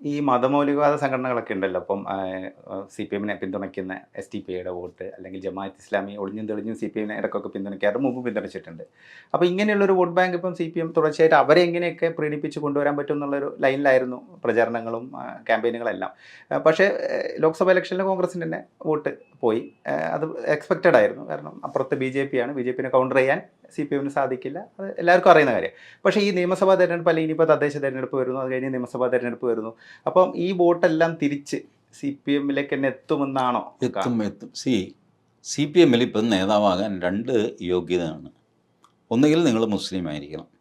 ഈ മതമൗലികവാദ സംഘടനകളൊക്കെ ഉണ്ടല്ലോ. അപ്പം സി പി എമ്മിനെ പിന്തുണയ്ക്കുന്ന എസ് ടി പി ഐയുടെ വോട്ട് അല്ലെങ്കിൽ ജമാഅത്ത് ഇസ്ലാമി ഒളിഞ്ഞും തെളിഞ്ഞും സി പി എമ്മിനെ ഇടയ്ക്കൊക്കെ പിന്തുണയ്ക്കാറ് മുമ്പ് പിന്തുണച്ചിട്ടുണ്ട്. അപ്പോൾ ഇങ്ങനെയുള്ളൊരു വോട്ട് ബാങ്ക് ഇപ്പം സി പി എം തുടർച്ചയായിട്ട് അവരെ എങ്ങനെയൊക്കെ പ്രീണിപ്പിച്ച് കൊണ്ടുവരാൻ പറ്റും എന്നുള്ളൊരു ലൈനിലായിരുന്നു പ്രചാരണങ്ങളും ക്യാമ്പയിനുകളെല്ലാം. പക്ഷേ ലോക്സഭാ ഇലക്ഷനിൽ കോൺഗ്രസിന് തന്നെ വോട്ട് പോയി. അത് എക്സ്പെക്റ്റഡ് ആയിരുന്നു. കാരണം അപ്പുറത്ത് ബി ജെ പി ആണ് ബി ജെ പിനെ കൗണ്ടർ ചെയ്യാൻ സി പി എമ്മിന് സാധിക്കില്ല. അത് എല്ലാവർക്കും അറിയുന്ന കാര്യം. പക്ഷേ ഈ നിയമസഭാ തെരഞ്ഞെടുപ്പ് അല്ലെങ്കിൽ ഇനിയിപ്പോൾ തദ്ദേശ തെരഞ്ഞെടുപ്പ് വരുന്നു. അത് കഴിഞ്ഞ് നിയമസഭാ തെരഞ്ഞെടുപ്പ് വരുന്നു. അപ്പം ഈ വോട്ടെല്ലാം തിരിച്ച് സി പി എമ്മിലേക്ക് തന്നെ എത്തുമെന്നാണോ എത്തും എത്തും. സി സി പി എമ്മിൽ ഇപ്പം നേതാവാകാൻ രണ്ട് യോഗ്യതയാണ്. ഒന്നുകിൽ നിങ്ങൾ മുസ്ലിം ആയിരിക്കണം.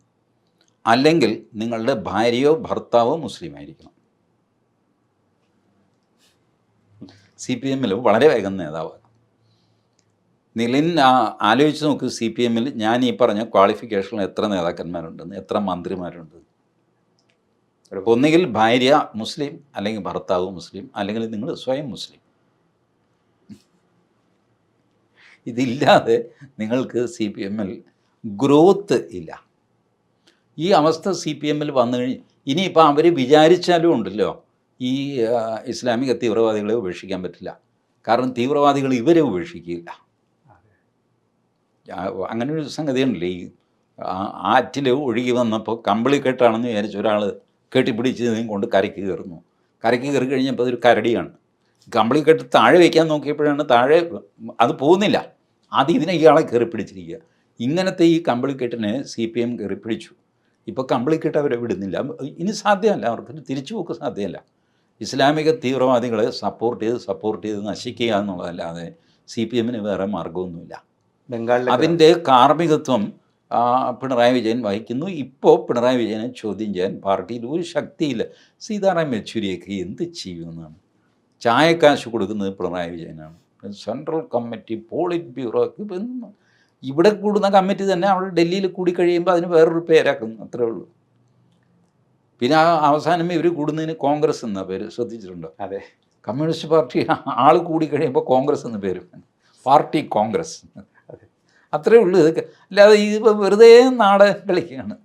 അല്ലെങ്കിൽ നിങ്ങളുടെ ഭാര്യയോ ഭർത്താവോ മുസ്ലിം ആയിരിക്കണം. സി പി എമ്മിൽ വളരെ വേഗം നേതാവ്. നിലിൻ ആലോചിച്ച് നോക്ക് സി പി എമ്മിൽ ഞാൻ ഈ പറഞ്ഞ ക്വാളിഫിക്കേഷനിൽ എത്ര നേതാക്കന്മാരുണ്ടെന്ന് എത്ര മന്ത്രിമാരുണ്ട്. ഒന്നുകിൽ ഭാര്യ മുസ്ലിം അല്ലെങ്കിൽ ഭർത്താവ് മുസ്ലിം അല്ലെങ്കിൽ നിങ്ങൾ സ്വയം മുസ്ലിം. ഇതില്ലാതെ നിങ്ങൾക്ക് സി പി എമ്മിൽ ഗ്രോത്ത് ഇല്ല. ഈ അവസ്ഥ സി പി എമ്മിൽ വന്നു കഴിഞ്ഞ് ഇനിയിപ്പോൾ അവർ വിചാരിച്ചാലും ഉണ്ടല്ലോ ഈ ഇസ്ലാമിക തീവ്രവാദികളെ ഉപേക്ഷിക്കാൻ പറ്റില്ല. കാരണം തീവ്രവാദികൾ ഇവരെ ഉപേക്ഷിക്കില്ല അങ്ങനെ ഒരു സംഗതി ഉണ്ടല്ലേ ഈ ആറ്റിൽ ഒഴുകി വന്നപ്പോൾ കമ്പിളി കെട്ടാണെന്ന് വിചാരിച്ച ഒരാൾ കെട്ടിപ്പിടിച്ച് ഇതിനെയും കൊണ്ട് കരയ്ക്ക് കയറുന്നു. കരയ്ക്ക് കയറി കഴിഞ്ഞപ്പോൾ അതൊരു കരടിയാണ്. കമ്പിളി കെട്ട് താഴെ വയ്ക്കാൻ നോക്കിയപ്പോഴാണ് താഴെ അത് പോകുന്നില്ല. ആദ്യം ഇതിനെ ഇയാളെ കയറി പിടിച്ചിരിക്കുക. ഇങ്ങനത്തെ ഈ കമ്പിളിക്കെട്ടിനെ സി പി എം കയറി പിടിച്ചു. ഇപ്പോൾ കംപ്ലീറ്റ് അവരെ വിടുന്നില്ല. ഇനി സാധ്യമല്ല അവർക്ക് തിരിച്ചു പോക്ക് സാധ്യമല്ല. ഇസ്ലാമിക തീവ്രവാദികളെ സപ്പോർട്ട് ചെയ്ത് സപ്പോർട്ട് ചെയ്ത് നശിക്കുക എന്നുള്ളതല്ലാതെ സി പി എമ്മിന് വേറെ മാർഗമൊന്നുമില്ല ബംഗാളിലെ അതിന്റെ കാർമ്മികത്വം പിണറായി വിജയൻ വഹിക്കുന്നു. ഇപ്പോൾ പിണറായി വിജയനെ ചോദ്യം ചെയ്യാൻ പാർട്ടിയിൽ ഒരു ശക്തിയില്ല. സീതാറാം യെച്ചൂരിയൊക്കെ എന്ത് ചെയ്യുമെന്നാണ്. ചായക്കാശ് കൊടുക്കുന്നത് പിണറായി വിജയനാണ്. സെൻട്രൽ കമ്മിറ്റി പോളിറ്റ് ബ്യൂറോ ഇപ്പം ഇവിടെ കൂടുന്ന കമ്മിറ്റി തന്നെ അവിടെ ഡൽഹിയിൽ കൂടി കഴിയുമ്പോൾ അതിന് വേറൊരു പേരാക്കുന്നു അത്രേ ഉള്ളൂ. പിന്നെ ആ അവസാനം ഇവർ കൂടുന്നതിന് കോൺഗ്രസ് എന്ന പേര് ശ്രദ്ധിച്ചിട്ടുണ്ടോ? അതെ. കമ്മ്യൂണിസ്റ്റ് പാർട്ടി ആൾ കൂടി കഴിയുമ്പോൾ കോൺഗ്രസ് എന്ന് പേര് പാർട്ടി കോൺഗ്രസ്. അത്രേ ഉള്ളൂ ഇതൊക്കെ. അല്ലാതെ ഇത് വെറുതെ നാടൻ കളിക്കുകയാണ്